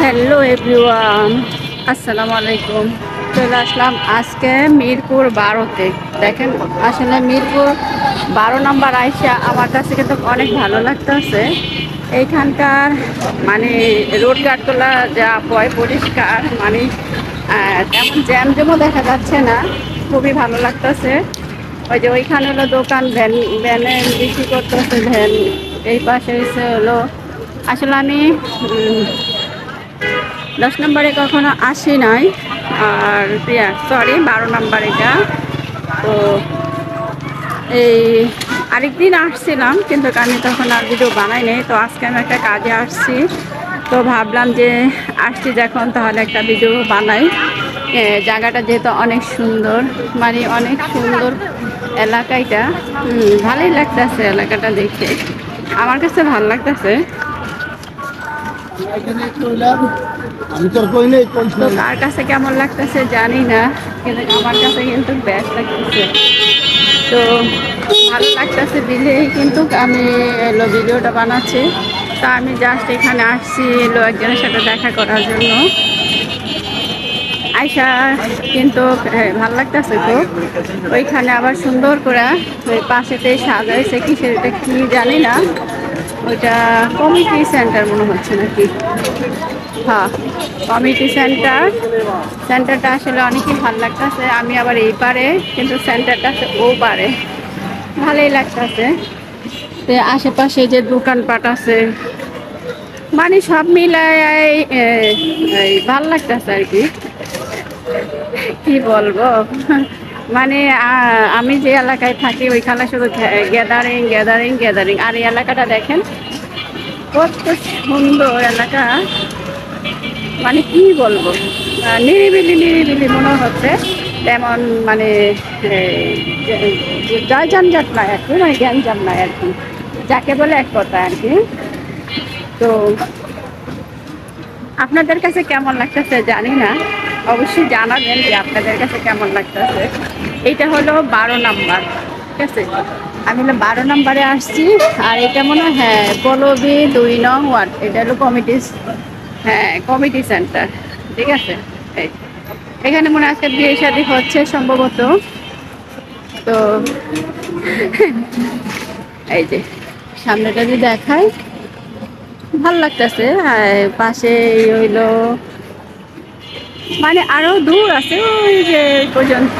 Hello everyone আসসালামু আলাইকুম চলে আসলাম আজকে মিরপুর বারোতে। দেখেন, আসলে মিরপুর বারো নম্বর আইসা আমার কাছে কিন্তু অনেক ভালো লাগতেছে। এইখানকার মানে রোড ঘাটগুলা যা পয় পরিষ্কার মানে তেমন জ্যাম জ্যামও দেখা যাচ্ছে না। খুবই ভালো লাগতেছে। ওই যে ওইখানে হলো দোকান, ভ্যান, ভ্যানে বিক্রি করতেছে, ভ্যান। এই পাশে এসে হলো আসলে আমি দশ নম্বরে কখনো আসি নাই। আর সরি বারো নম্বর এটা। তো এই আরেকদিন আসছিলাম কিন্তু আমি তখন আর ভিডিও বানাই নাই। তো আজকে আমি একটা কাজে আসছি। তো ভাবলাম যে আসছি যখন তাহলে একটা ভিডিও বানাই। জায়গাটা যেহেতু অনেক সুন্দর মানে অনেক সুন্দর এলাকা এটা হুম, ভালোই লাগতেছে এলাকাটা দেখে। আমার কাছে ভালো লাগতেছে। আমি তোর কই নেই কার কাছে কেমন লাগতেছে জানি না কিন্তু আমার কাছে কিন্তু ব্যাস লাগতেছে। তো ভালো লাগতেছে দিলেই কিন্তু আমি এলো ভিডিওটা বানাচ্ছি। তা আমি জাস্ট এখানে আসছি এলো একজনের সাথে দেখা করার জন্য। আইসা কিন্তু ভালো লাগতেছে তো। ওইখানে আবার সুন্দর করে ওই পাশেতেই সাজাইছে কি সেটা কি জানি না। ওইটা কমিটি সেন্টার মনে হচ্ছে নাকি? হ্যাঁ। কমিটি সেন্টার সেন্টারটা আসলে অনেকই ভালো লাগতেছে। আমি আবার এই পারে কিন্তু সেন্টারটা ও পারে। ভালোই লাগতেছে। তো আশেপাশে যে দোকানপাট আছে মানে সব মিলায় এই ভালো লাগতেছে আর কি। কি বলব? মানে আমি যে এলাকায় থাকি ওইখানে শুধু গ্যাদারিং গ্যাদারিং গ্যাদারিং আর এই এলাকাটা দেখেন, কত সুন্দর এলাকা। মানে কি বলব? নিরিবিলি নিরিবিলি মনে হচ্ছে। তেমন মানে জয় জঞ্জাট নয় আর কি মানে গ্যাঞ্জাম নয় আর কি। যাকে বলে এক কথা আর কি। তো, আপনাদের কাছে কেমন লাগতেছে জানি না। অবশ্যই জানাবেন যে আপনাদের কাছে কেমন লাগতেছে। এইটা হলো বারো নাম্বার, ঠিক আছে? আমি হলো বারো নাম্বারে আসছি, আর এটা মনে হয় হ্যাঁ পলবি দুই নং ওয়ার্ড, এটা হলো কমিটি হ্যাঁ কমিটি সেন্টার, ঠিক আছে? এই, এখানে মনে হয় আজকে বিয়ে শাদী হচ্ছে সম্ভবত। তো এই যে, সামনেটা যদি দেখায় ভালো লাগতেছে পাশে এই হইল মানে আরও দূর আছে ওই যে পর্যন্ত।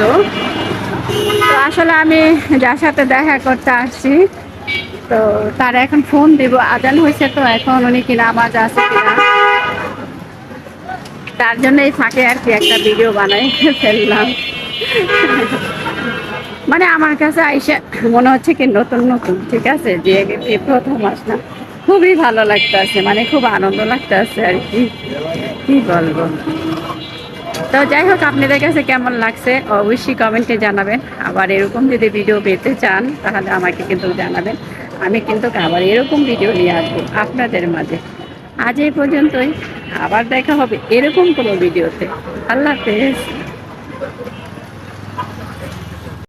তো আসলে আমি যার সাথে দেখা করতে আসছি, তো তার এখন ফোন দিব। আজান হয়েছে তো, এখন উনি কিনা আওয়াজ আছে কিনা। তার জন্য এই ফাঁকে আর কি একটা ভিডিও বানাই ফেললাম। মানে আমার কাছে আইসা মনে হচ্ছে কি নতুন নতুন, ঠিক আছে? যে প্রথম আসলাম খুবই ভালো লাগতে আছে মানে খুব আনন্দ লাগতে আছে আর কি। কি বলব? তো যাই হোক, আপনাদের কাছে কেমন লাগছে অবশ্যই কমেন্টে জানাবেন। আবার এরকম যদি ভিডিও পেতে চান, তাহলে আমাকে কিন্তু জানাবেন। আমি কিন্তু আবার এরকম ভিডিও নিয়ে আসব আপনাদের মাঝে। আজ এই পর্যন্তই। আবার দেখা হবে এরকম কোনো ভিডিওতে আল্লাহ হাফেজ।